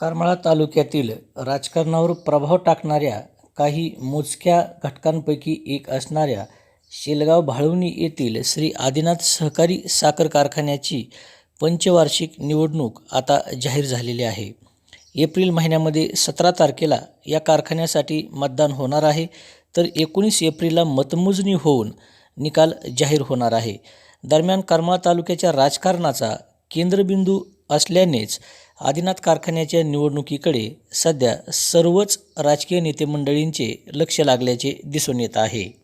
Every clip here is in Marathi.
करमाळा तालुक्यातील राजकारणावर प्रभाव टाकणाऱ्या काही मोजक्या घटकांपैकी एक असणाऱ्या शेलगाव भाळवणी येथील श्री आदिनाथ सहकारी साखर कारखान्याची पंचवार्षिक निवडणूक आता जाहीर झालेली आहे. एप्रिल महिन्यामध्ये सतरा तारखेला या कारखान्यासाठी मतदान होणार आहे. तर एकोणीस एप्रिलला मतमोजणी होऊन निकाल जाहीर होणार आहे. दरम्यान करमाळा तालुक्याच्या राजकारणाचा केंद्रबिंदू असल्यानेच आदिनाथ कारखान्याच्या निवडणुकीकडे सध्या सर्वच राजकीय नेते मंडळींचे लक्ष लागल्याचे दिसून येत आहे.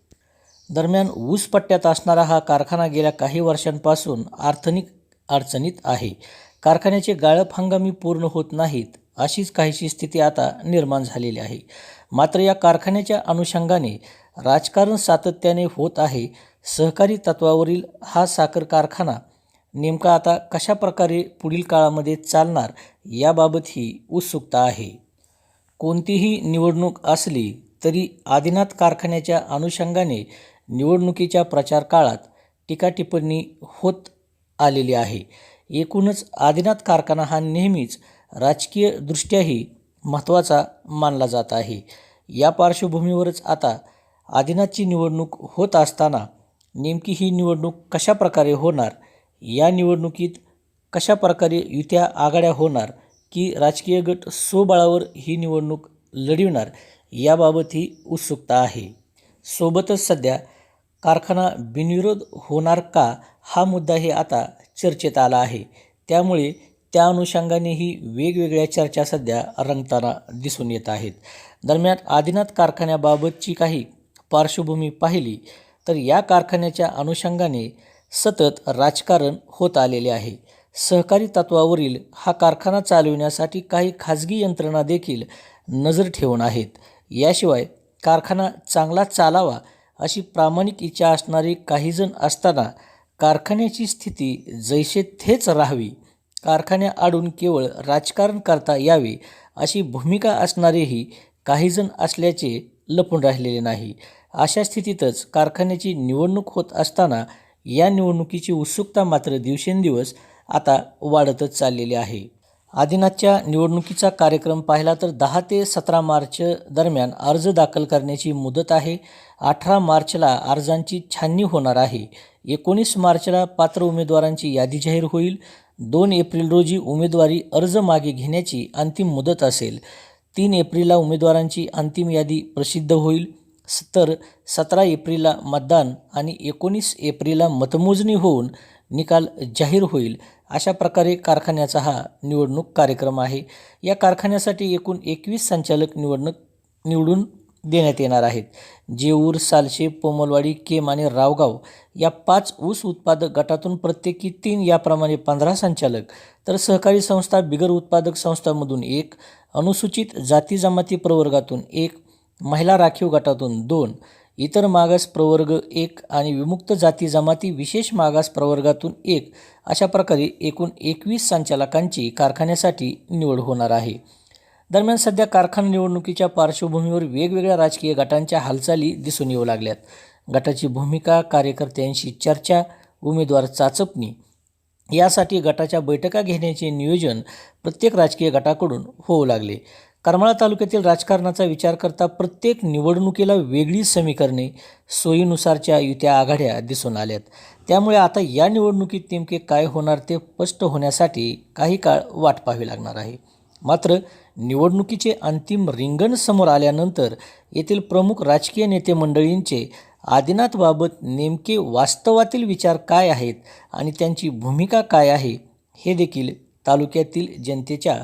दरम्यान ऊस पट्ट्यात असणारा हा कारखाना गेल्या काही वर्षांपासून आर्थिक अडचणीत आहे. कारखान्याचे गाळप हंगामी पूर्ण होत नाहीत अशीच काहीशी स्थिती आता निर्माण झालेली आहे. मात्र या कारखान्याच्या अनुषंगाने राजकारण सातत्याने होत आहे. सहकारी तत्वावरील हा साखर कारखाना नेमका आता कशा प्रकारे पुढील काळामध्ये चालणार याबाबतही उत्सुकता आहे. कोणतीही निवडणूक असली तरी आदिनाथ कारखान्याच्या अनुषंगाने निवडणुकीच्या प्रचार काळात टीकाटिप्पणी होत आलेली आहे. एकूणच आदिनाथ कारखाना हा नेहमीच राजकीयदृष्ट्याही महत्त्वाचा मानला जात आहे. या पार्श्वभूमीवरच आता आदिनाथची निवडणूक होत असताना नेमकी ही निवडणूक कशा प्रकारे होणार या निवडणुकीत कशा प्रकारे युत्या आघाड्या होणार की राजकीय गट स्वबळावर ही निवडणूक लढविणार याबाबत ही उत्सुकता आहे. सोबतच सध्या कारखाना बिनविरोध होणार का हा मुद्दाही आता चर्चेत आला आहे. त्यामुळे त्या अनुषंगानेही वेगवेगळ्या चर्चा सध्या रंगताना दिसून येत आहेत. दरम्यान आदिनाथ कारखान्याबाबतची काही पार्श्वभूमी पाहिली तर या कारखान्याच्या अनुषंगाने सतत राजकारण होत आलेले आहे. सहकारी तत्वावरील हा कारखाना चालविण्यासाठी काही खाजगी यंत्रणा देखील नजर ठेवून आहेत. याशिवाय कारखाना चांगला चालावा अशी प्रामाणिक इच्छा असणारी काहीजण असताना कारखान्याची स्थिती जैसे थेच राहावी. कारखान्याआडून केवळ राजकारण करता यावे अशी भूमिका असणारेही काहीजण असल्याचे लपून राहिलेले नाही. अशा स्थितीतच कारखान्याची निवडणूक होत असताना या निवडणुकीची उत्सुकता मात्र दिवसेंदिवस आता वाढतच चाललेली आहे. आदिनाथच्या निवडणुकीचा कार्यक्रम पाहिला तर दहा ते सतरा मार्च दरम्यान अर्ज दाखल करण्याची मुदत आहे. अठरा मार्चला अर्जांची छाननी होणार आहे. एकोणीस मार्चला पात्र उमेदवारांची यादी जाहीर होईल. दोन एप्रिल रोजी उमेदवारी अर्ज मागे घेण्याची अंतिम मुदत असेल. तीन एप्रिलला उमेदवारांची अंतिम यादी प्रसिद्ध होईल. तर सतरा एप्रिलला मतदान आणि एकोणीस एप्रिलला मतमोजणी होऊन निकाल जाहीर होईल. अशा प्रकारे कारखान्याचा हा निवडणूक कार्यक्रम आहे. या कारखान्यासाठी एकूण एकवीस संचालक निवडणूक निवडून देण्यात येणार आहेत. जेऊर सालशे पोमलवाडी केम आणि रावगाव या पाच ऊस उत्पादक गटातून प्रत्येकी तीन याप्रमाणे पंधरा संचालक. तर सहकारी संस्था बिगर उत्पादक संस्थांमधून एक अनुसूचित जाती जमाती प्रवर्गातून एक महिला राखीव गटातून दोन इतर मागास प्रवर्ग एक आणि विमुक्त जाती जमाती विशेष मागास प्रवर्गातून एक अशा प्रकारे एकूण एकवीस संचालकांची कारखान्यासाठी निवड होणार आहे. दरम्यान सध्या कारखाना निवडणुकीच्या पार्श्वभूमीवर वेगवेगळ्या राजकीय गटांच्या हालचाली दिसून येऊ लागल्यात. गटाची भूमिका कार्यकर्त्यांशी चर्चा उमेदवार चाचपणी यासाठी गटाच्या बैठका घेण्याचे नियोजन प्रत्येक राजकीय गटाकडून होऊ लागले. करमाळा तालुक्यातील राजकारणाचा विचार करता प्रत्येक निवडणुकीला वेगळी समीकरणे सोयीनुसारच्या युत्या आघाड्या दिसून आल्यात. त्यामुळे आता या निवडणुकीत नेमके काय होणार ते स्पष्ट होण्यासाठी काही काळ वाट पाहावी लागणार आहे. मात्र निवडणुकीचे अंतिम रिंगण समोर आल्यानंतर येथील प्रमुख राजकीय नेते मंडळींचे आदिनाथबाबत नेमके वास्तवातील विचार काय आहेत आणि त्यांची भूमिका काय आहे हे देखील तालुक्यातील जनतेच्या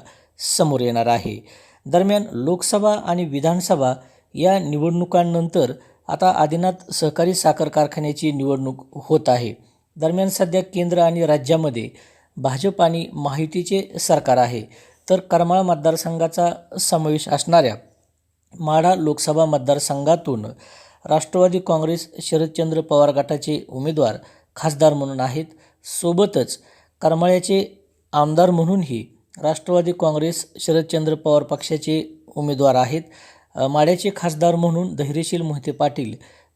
समोर येणार आहे. दरम्यान लोकसभा आणि विधानसभा या निवडणुकांनंतर आता आदिनाथ सहकारी साखर कारखान्याची निवडणूक होत आहे. दरम्यान सध्या केंद्र आणि राज्यामध्ये भाजप आणि महायुतीचे सरकार आहे. तर करमाळा मतदारसंघाचा समावेश असणाऱ्या माढा लोकसभा मतदारसंघातून राष्ट्रवादी काँग्रेस शरदचंद्र पवार गटाचे उमेदवार खासदार म्हणून आहेत. सोबतच करमाळ्याचे आमदार म्हणूनही राष्ट्रवादी काँग्रेस शरदचंद्र पवार पक्षाचे उमेदवार आहेत. माड्याचे खासदार म्हणून धैर्यशील मोहिते पाटील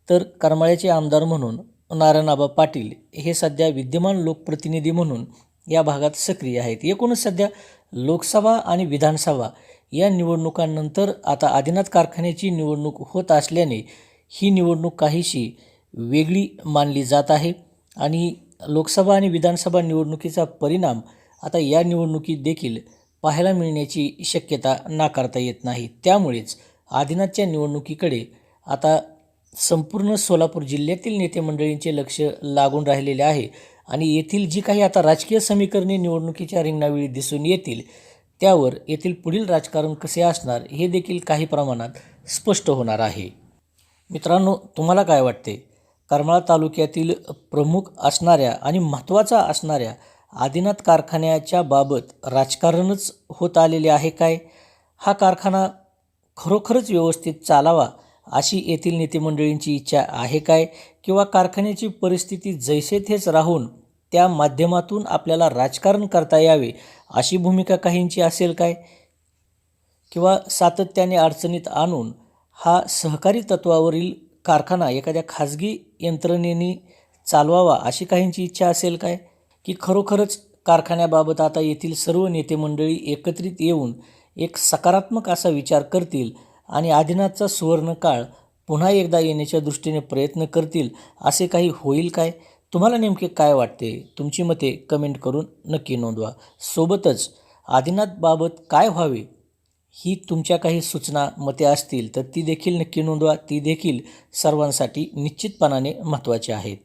तर करमाळ्याचे आमदार म्हणून नारायणआबा पाटील हे सध्या विद्यमान लोकप्रतिनिधी म्हणून या भागात सक्रिय आहेत. एकूणच सध्या लोकसभा आणि विधानसभा या निवडणुकांनंतर आता आदिनाथ कारखान्याची निवडणूक होत असल्याने ही निवडणूक काहीशी वेगळी मानली जात आहे आणि लोकसभा आणि विधानसभा निवडणुकीचा परिणाम आता या निवडणुकीत देखील पाहायला मिळण्याची शक्यता नाकारता येत नाही. त्यामुळेच आदिनाथच्या निवडणुकीकडे आता संपूर्ण सोलापूर जिल्ह्यातील नेते मंडळींचे लक्ष लागून राहिलेले आहे आणि येथील जी काही आता राजकीय समीकरणे निवडणुकीच्या रिंगणावेळी दिसून येतील त्यावर येथील पुढील राजकारण कसे असणार हे देखील काही प्रमाणात स्पष्ट होणार आहे. मित्रांनो तुम्हाला काय वाटते? करमाळा तालुक्यातील प्रमुख असणाऱ्या आणि महत्त्वाचा असणाऱ्या आदिनाथ कारखान्याच्या बाबत राजकारणच होत आलेले आहे काय? हा कारखाना खरोखरच व्यवस्थित चालावा अशी येथील नेतेमंडळींची इच्छा आहे काय? किंवा कारखान्याची परिस्थिती जैसे थेच राहून त्या माध्यमातून आपल्याला राजकारण करता यावे अशी भूमिका काहींची असेल काय? किंवा सातत्याने अडचणीत आणून हा सहकारी तत्वावरील कारखाना एखाद्या खाजगी यंत्रणेने चालवावा अशी काहींची इच्छा असेल काय? की खरोखरच कारखान्याबाबत आता येथील सर्व नेते मंडळी एकत्रित येऊन एक सकारात्मक असा विचार करतील आणि आदिनाथचा सुवर्णकाळ पुन्हा एकदा येण्याच्या दृष्टीने प्रयत्न करतील असे काही होईल काय? तुम्हाला नेमके काय वाटते? तुमची मते कमेंट करून नक्की नोंदवा. सोबतच आदिनाथबाबत काय व्हावे ही तुमच्या काही सूचना मते असतील तर ती देखील नक्की नोंदवा. ती देखील सर्वांसाठी निश्चितपणाने महत्त्वाची आहेत.